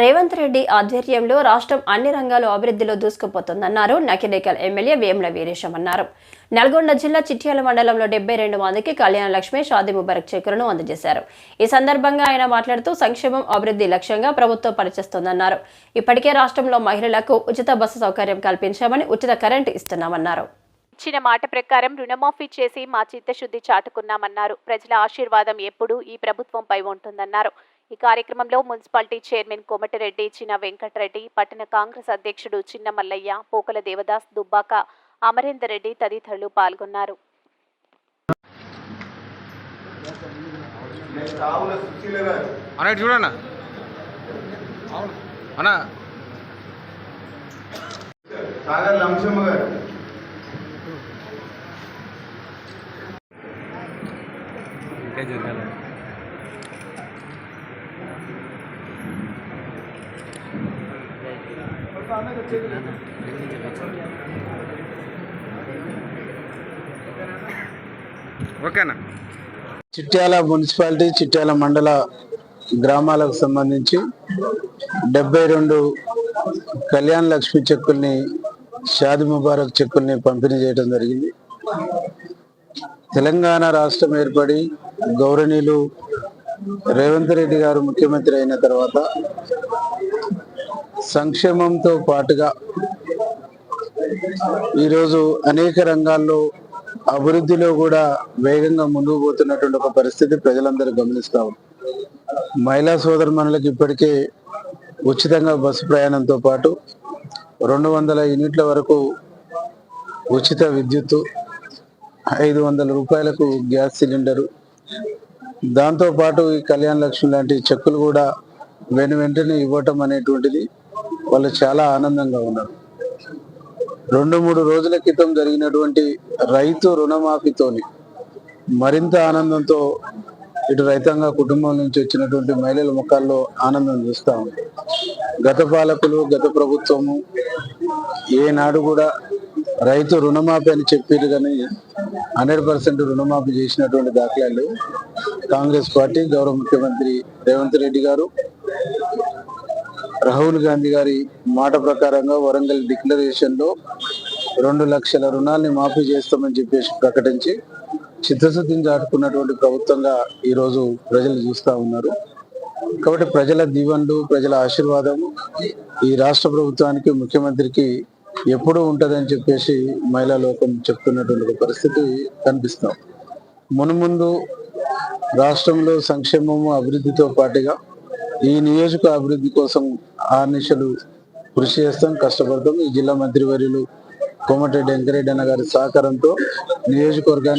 రేవంత్ రెడ్డి ఆధ్వర్యంలో రాష్ట్రం అన్ని రంగాలు అభివృద్ధిలో దూసుకుపోతుందన్నారు. నకిరేకల్ ఎమ్మెల్యే వేముల వీరేశం అన్నారు. నల్గొండ జిల్లా చిట్యాల మండలంలో డెబ్బై రెండు మందికి కళ్యాణ లక్ష్మి షాది ముబారక్ చెక్కులను అందజేశారు. ఈ సందర్భంగా ఆయన మాట్లాడుతూ సంక్షేమం అభివృద్ధి లక్ష్యంగా ప్రభుత్వం పనిచేస్తోందన్నారు. ఇప్పటికే రాష్ట్రంలో మహిళలకు ఉచిత బస్సు సౌకర్యం కల్పించామని ఉచిత కరెంటు ఇస్తున్నామన్నారు. ఇచ్చిన మాట ప్రకారం రుణమాఫీ చేసి మా చిత్తశుద్ధి చాటుకున్నామన్నారు. ప్రజల ఆశీర్వాదం ఎప్పుడూ ఈ ప్రభుత్వంపై ఉంటుందన్నారు. ఈ కార్యక్రమంలో మున్సిపాలిటీ చైర్మన్ కోమటిరెడ్డి చిన వెంకటరెడ్డి పట్టణ కాంగ్రెస్ అధ్యక్షుడు చిన్న మల్లయ్య పోకల దేవదాస్ దుబ్బాక అమరేందర్ రెడ్డి తదితరులు పాల్గొన్నారు. చూడన్న? అన్న. సాగర్ లంశమ్మ గారు. ఓకేనా? చిట్యాల మున్సిపాలిటీ చిట్యాల మండల గ్రామాలకు సంబంధించి డెబ్బై రెండు కళ్యాణ్ లక్ష్మి చెక్కుల్ని షాది ముబారక్ చెక్కుల్ని పంపిణీ చేయడం జరిగింది. తెలంగాణ రాష్ట్రం ఏర్పడి గౌరవనీయులు రేవంత్ రెడ్డి గారు ముఖ్యమంత్రి అయిన తర్వాత సంక్షేమంతో పాటుగా ఈరోజు అనేక రంగాల్లో అభివృద్ధిలో కూడా వేగంగా ముందుకు పోతున్నటువంటి ఒక పరిస్థితి ప్రజలందరూ గమనిస్తా మహిళా సోదరుమణులకు ఇప్పటికే ఉచితంగా బస్సు ప్రయాణంతో పాటు రెండు వందల యూనిట్ల వరకు ఉచిత విద్యుత్తు ఐదు వందల రూపాయలకు గ్యాస్ సిలిండరు. దాంతో పాటు ఈ కళ్యాణ లక్ష్మి లాంటి చెక్కులు కూడా వెను వెంటనే ఇవ్వటం అనేటువంటిది వాళ్ళు చాలా ఆనందంగా ఉన్నారు. రెండు మూడు రోజుల క్రితం జరిగినటువంటి రైతు రుణమాఫీతోని మరింత ఆనందంతో ఇటు రైతాంగ కుటుంబం నుంచి వచ్చినటువంటి మహిళల ముఖాల్లో ఆనందం చూస్తా ఉంది. గత పాలకులు గత ప్రభుత్వము ఏనాడు కూడా రైతు రుణమాఫీ అని చెప్పారు కానీ హండ్రెడ్ పర్సెంట్ రుణమాఫీ చేసినటువంటి దాఖలాలు కాంగ్రెస్ పార్టీ గౌరవ ముఖ్యమంత్రి రేవంత్ రెడ్డి గారు రాహుల్ గాంధీ గారి మాట ప్రకారంగా వరంగల్ డిక్లరేషన్లో రెండు లక్షల రుణాల్ని మాఫీ చేస్తామని చెప్పేసి ప్రకటించి చిత్తశుద్ధిని దాటుకున్నటువంటి ప్రభుత్వంగా ఈరోజు ప్రజలు చూస్తా ఉన్నారు. కాబట్టి ప్రజల దీవెనలు ప్రజల ఆశీర్వాదం ఈ రాష్ట్ర ప్రభుత్వానికి ముఖ్యమంత్రికి ఎప్పుడూ ఉంటుందని చెప్పేసి మహిళా లోకం చెప్తున్నటువంటి పరిస్థితి కనిపిస్తాం మునుముందు రాష్ట్రంలో సంక్షేమము అభివృద్ధితో పాటుగా ఈ నియోజక అభివృద్ధి కోసం ఆర్నిషలు కృషి చేస్తాం కష్టపడతాం. ఈ జిల్లా మంత్రివర్యులు కోమటిరెడ్డి వెంకరెడ్డి అన్న గారి సహకారంతో నియోజకవర్గాన్ని